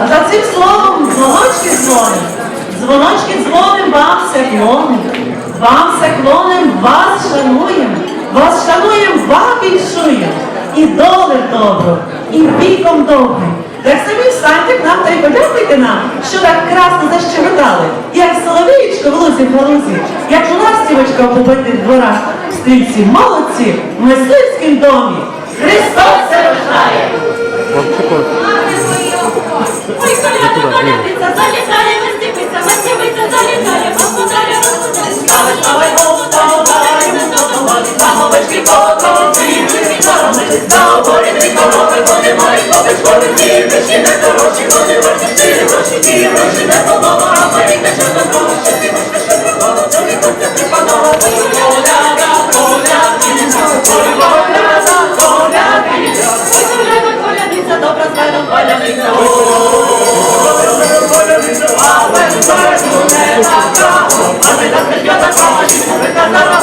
А за цим словом дзвоночки дзвони, дзвоночки дзвоним, вам все клони, вам все клоним, вас шануєм, вас шануєм, вам більшуєм. І доле добро, і віком добре. Так самі встаньте к нам та й подякуйте нам, що так красно защебетали, як соловієчко в лузі в галузі, як ластівочка в побитих дворах, в стрільці молодці, в мисливськім домі. Ми з тобою, ми з тобою, ми з ми з тобою, ми з тобою, ми з тобою, ми Vamos,